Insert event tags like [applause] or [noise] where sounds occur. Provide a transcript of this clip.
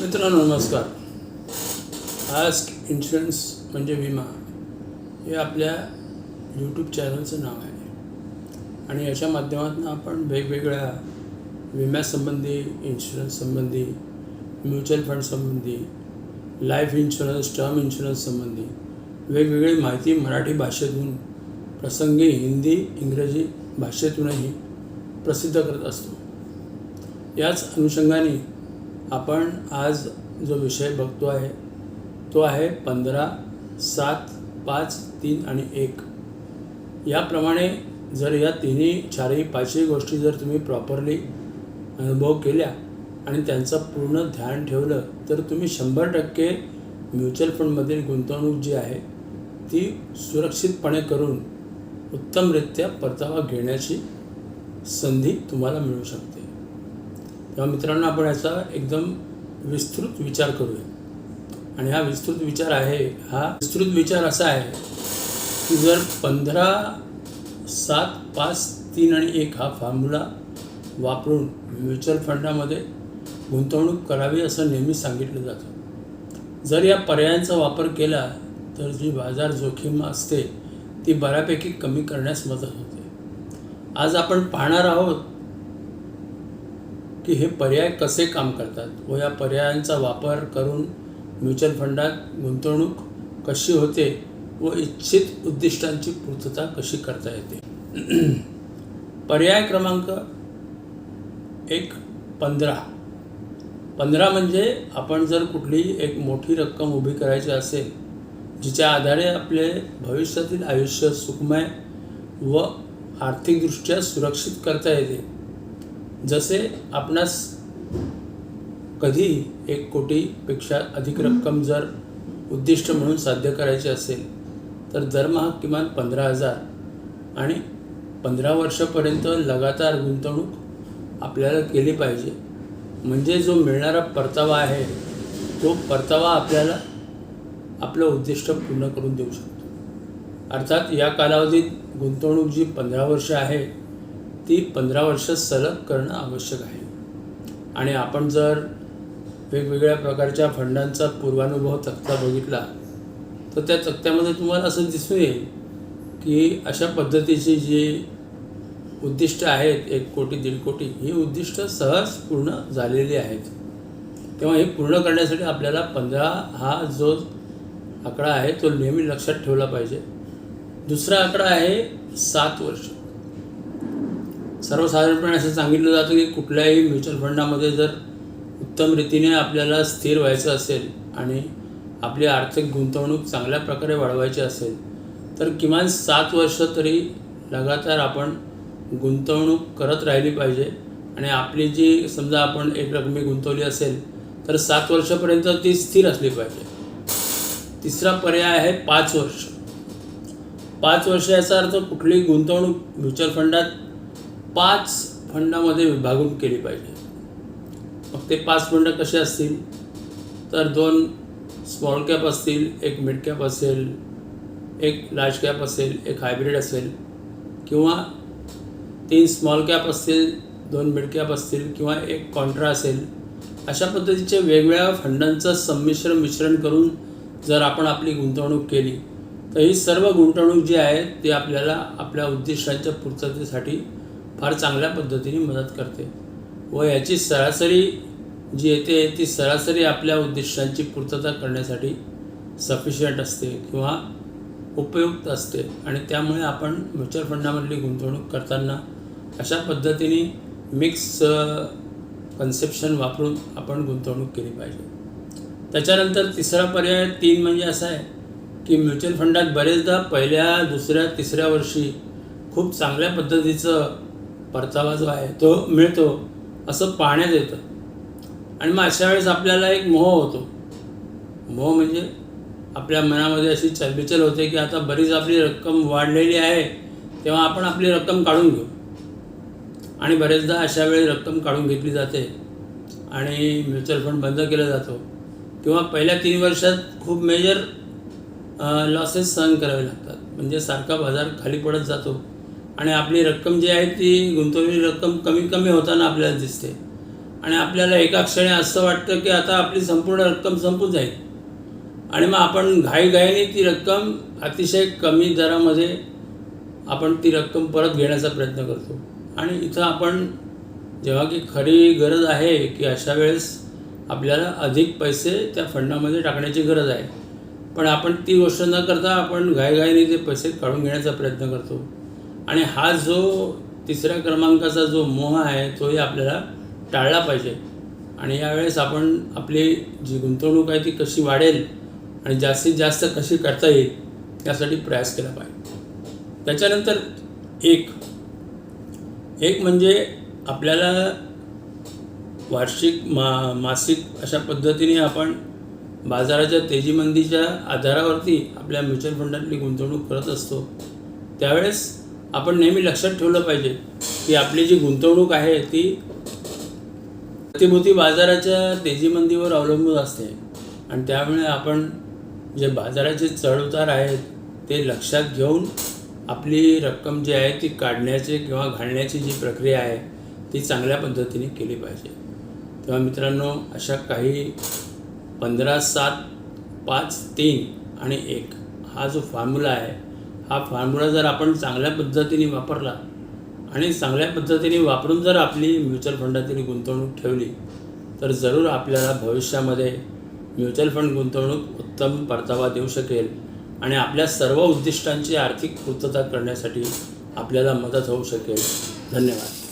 मित्रांनो नमस्कार. Ask insurance म्हणजे विमा हे आपल्या यूट्यूब चॅनलचं नाव आहे. आणि याच्या माध्यमातून आपण वेगवेगळ्या विम्यासंबंधी इन्शुरन्ससंबंधी म्युच्युअल फंडसंबंधी लाईफ इन्शुरन्स टर्म इन्शुरन्ससंबंधी वेगवेगळी माहिती मराठी भाषेतून प्रसंगी हिंदी इंग्रजी भाषेतूनही प्रसिद्ध करत असतो. याच अनुषंगाने आपण आज जो विषय बघतो आहे तो आहे पंधरा सात पाच तीन आणि एक. याप्रमाणे जर या तिन्ही चारही पाचही गोष्टी जर तुम्ही प्रॉपरली अनुभव केल्या आणि त्यांचं पूर्ण ध्यान ठेवलं तर तुम्ही शंभर टक्के म्युच्युअल फंडमधील गुंतवणूक जी आहे ती सुरक्षितपणे करून उत्तमरित्या परतावा घेण्याची संधी तुम्हाला मिळू शकते. तेव्हा मित्रांनो आपण याचा एकदम विस्तृत विचार करूया. आणि हा विस्तृत विचार आहे हा विस्तृत विचार असा आहे की जर पंधरा सात पाच तीन आणि एक हा फॉर्म्युला वापरून म्युच्युअल फंडामध्ये गुंतवणूक करावी असं नेहमी सांगितलं जातं. जर या पर्यायांचा वापर केला तर जी बाजार जोखीम असते ती बऱ्यापैकी कमी करण्यास मदत होते. आज आपण पाहणार आहोत की हे पर्याय कसे काम करतात? व या पर्यायांचा वापर करून म्युच्युअल फंडात गुंतवणूक कशी होते व इच्छित उद्दिष्टांची पूर्तता कशी करता येते? [clears throat] पर्याय क्रमांक एक पंधरा. पंधरा म्हणजे आपण जर कुठली एक मोठी रक्कम उभी करायची असेल जिच्या आधारे आपले भविष्यातील आयुष्य सुखमय व आर्थिकदृष्ट्या सुरक्षित करता येते जसे आपणास कधी एक कोटीपेक्षा अधिक रक्कम जर उद्दिष्ट म्हणून साध्य करायचे असेल तर दरमहा किमान पंधरा हजार आणि पंधरा वर्षापर्यंत लगातार गुंतवणूक आपल्याला केली पाहिजे. म्हणजे जो मिळणारा परतावा आहे तो परतावा आपल्याला आपलं उद्दिष्ट पूर्ण करून देऊ शकतो. अर्थात या कालावधीत गुंतवणूक जी पंधरा वर्ष आहे ती पंधरा वर्ष सलग करणं आवश्यक आहे. आणि आपण जर वेगवेगळ्या प्रकारच्या फंडांचा पूर्वानुभव तक्ता बघितला तर त्या तक्त्यामध्ये तुम्हाला असं दिसून येईल की अशा पद्धतीची जी उद्दिष्ट आहेत एक कोटी दीड कोटी ही उद्दिष्ट सहज पूर्ण झालेली आहेत. तेव्हा हे पूर्ण करण्यासाठी आपल्याला पंधरा हा जो आकडा आहे तो नेहमी लक्षात ठेवला पाहिजे. दुसरा आकडा आहे सात वर्ष. सर्वसाधारणपणे असं सांगितलं जातं की कुठल्याही म्युच्युअल फंडामध्ये जर उत्तम रीतीने आपल्याला स्थिर व्हायचं असेल आणि आपली आर्थिक गुंतवणूक चांगल्या प्रकारे वाढवायची असेल तर किमान सात वर्ष तरी लगातार आपण गुंतवणूक करत राहिली पाहिजे. आणि आपली जी समजा आपण एक रकमी गुंतवली असेल तर सात वर्षापर्यंत ती स्थिर असली पाहिजे. तिसरा पर्याय आहे पाच वर्ष. पाच वर्ष याचा अर्थ कुठलीही गुंतवणूक म्युच्युअल फंडात पाच फंडामध्ये विभागून केली पाहिजे. मग ते पाच फंड कसे असतील? तर दोन स्मॉल कॅप असतील एक मिड कॅप असेल एक लार्ज कॅप असेल एक हायब्रिड असेल किंवा तीन स्मॉल कॅप असतील दोन मिड कॅप असतील किंवा एक कॉन्ट्रा असेल अशा पद्धतीचे वेगवेगळ्या फंडांचं संमिश्र मिश्रण करून जर आपण आपली गुंतवणूक केली तर ही सर्व गुंतवणूक जी आहे ती आपल्याला आपल्या उद्दिष्टांच्या पूर्ततेसाठी फार चांगल्या पद्धतीने मदत करते. व याची सरासरी जी येते ती सरासरी आपल्या उद्दिष्टांची पूर्तता करण्यासाठी सफिशियंट असते किंवा उपयुक्त असते. आणि त्यामुळे आपण म्युच्युअल फंडामधली गुंतवणूक करताना अशा पद्धतीने मिक्स कन्सेप्शन वापरून आपण गुंतवणूक केली पाहिजे. त्याच्यानंतर तिसरा पर्याय तीन म्हणजे असा आहे की म्युच्युअल फंडात बरेचदा पहिल्या दुसऱ्या तिसऱ्या वर्षी खूप चांगल्या पद्धतीचं परतावा जो आहे तो मिळतो असं पाहण्यात येतं. आणि मग अशा वेळेस आपल्याला एक मोह होतो. मोह म्हणजे आपल्या मनामध्ये अशी चलबिचल होते की आता बरीच आपली रक्कम वाढलेली आहे तेव्हा आपण आपली रक्कम काढून घेऊ. आणि बरेचदा अशा वेळी रक्कम काढून घेतली जाते आणि म्युच्युअल फंड बंद केला जातो. किंवा पहिल्या तीन वर्षात खूप मेजर लॉसेस सहन करावे लागतात. म्हणजे सारखा बाजार खाली पडत जातो. आणि आपली रक्कम जी आहे ती गुंतवलेली रक्कम कमी कमी होताना आपल्याला दिसते. आणि आपल्याला एका क्षणी असं वाटतं की आता आपली संपूर्ण रक्कम संपून जाईल. आणि मग आपण घाईघाईने ती रक्कम अतिशय कमी दरामध्ये आपण ती रक्कम परत घेण्याचा प्रयत्न करतो. आणि इथं आपण जेव्हा की खरी गरज आहे की अशा वेळेस आपल्याला अधिक पैसे त्या फंडामध्ये टाकण्याची गरज आहे. पण आपण ती गोष्ट न करता आपण घाईघाईने ते पैसे काढून घेण्याचा प्रयत्न करतो. आणि हा जो तिसऱ्या क्रमांकाचा जो मोह आहे तोही आपल्याला टाळला पाहिजे. आणि यावेळेस आपण आपली जी गुंतवणूक आहे ती कशी वाढेल आणि जास्तीत जास्त कशी करता येईल यासाठी प्रयास केला पाहिजे. त्याच्यानंतर एक. एक म्हणजे आपल्याला वार्षिक मा मासिक अशा पद्धतीने आपण बाजाराच्या तेजीमंदीच्या आधारावरती आपल्या म्युच्युअल फंडातली गुंतवणूक करत असतो. त्यावेळेस आपण नेहमी लक्षात ठेवलं पाहिजे की आपली जी गुंतवणूक आहे ती प्रतिभूती बाजाराच्या तेजीमंदीवर अवलंबून असते. आणि त्यामुळे आपण जे बाजाराचे चढउतार आहेत ते लक्षात घेऊन आपली रक्कम जी आहे ती काढण्याची किंवा घालण्याची जी प्रक्रिया आहे ती चांगल्या पद्धतीने केली पाहिजे. तेव्हा मित्रांनो अशा काही पंधरा सात पाच तीन आणि एक हा जो फॉर्म्युला आहे हा फॉर्म्युला जर आपण चांगल्या पद्धतीने वापरला आणि चांगल्या पद्धतीने वापरून जर आपली म्युच्युअल फंडातील गुंतवणूक ठेवली तर जरूर आपल्याला भविष्यामध्ये म्युच्युअल फंड गुंतवणूक उत्तम परतावा देऊ शकेल आणि आपल्या सर्व उद्दिष्टांची आर्थिक पूर्तता करण्यासाठी आपल्याला मदत होऊ शकेल. धन्यवाद.